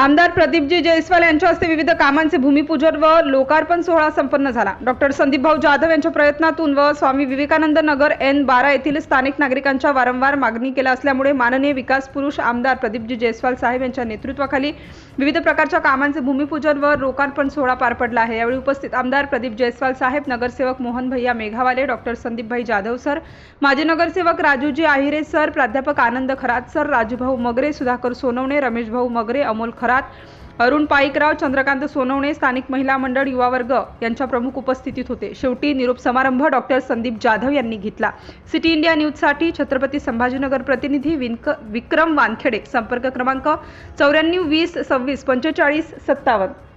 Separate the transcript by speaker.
Speaker 1: आमदार प्रदीपजी जयस्वाल यांच्या हस्ते विविध कामांचे भूमिपूजन व लोकार्पण सोहळा संपन्न झाला. डॉक्टर संदीप भाऊ जाधव यांच्या प्रयत्नातून व स्वामी विवेकानंद नगर एन बारा येथील स्थानिक नागरिकांच्या वारंवार मागणी केल्या असल्यामुळे माननीय विकास पुरुष आमदार प्रदीपजी जयस्वाल साहेब यांच्या नेतृत्वाखाली विविध प्रकारच्या कामांचे भूमिपूजन व लोकार्पण सोहळा पार पडला आहे. यावेळी उपस्थित आमदार प्रदीप जयस्वाल साहेब नगरसेवक मोहन भैया मेघावाले डॉक्टर संदीपभाई जाधव सर माजी नगरसेवक राजूजी आहिरे सर प्राध्यापक आनंद खरात सर राजूभाऊ मगरे सुधाकर सोनवणे रमेश भाऊ मगरे अमोल खरात अरुण पाईकराव चंद्रकांत सोनवणे स्थानिक महिला मंडळ युवा वर्ग यांच्या प्रमुख उपस्थितीत होते. शेवटी निरोप समारंभ डॉक्टर संदीप जाधव यांनी घेतला. सिटी इंडिया न्यूजसाठी छत्रपती संभाजीनगर प्रतिनिधी विनक विक्रम वानखेडे. संपर्क क्रमांक चौऱ्याण्णव वीस सव्वीस पंचेचाळीस सत्तावन्न.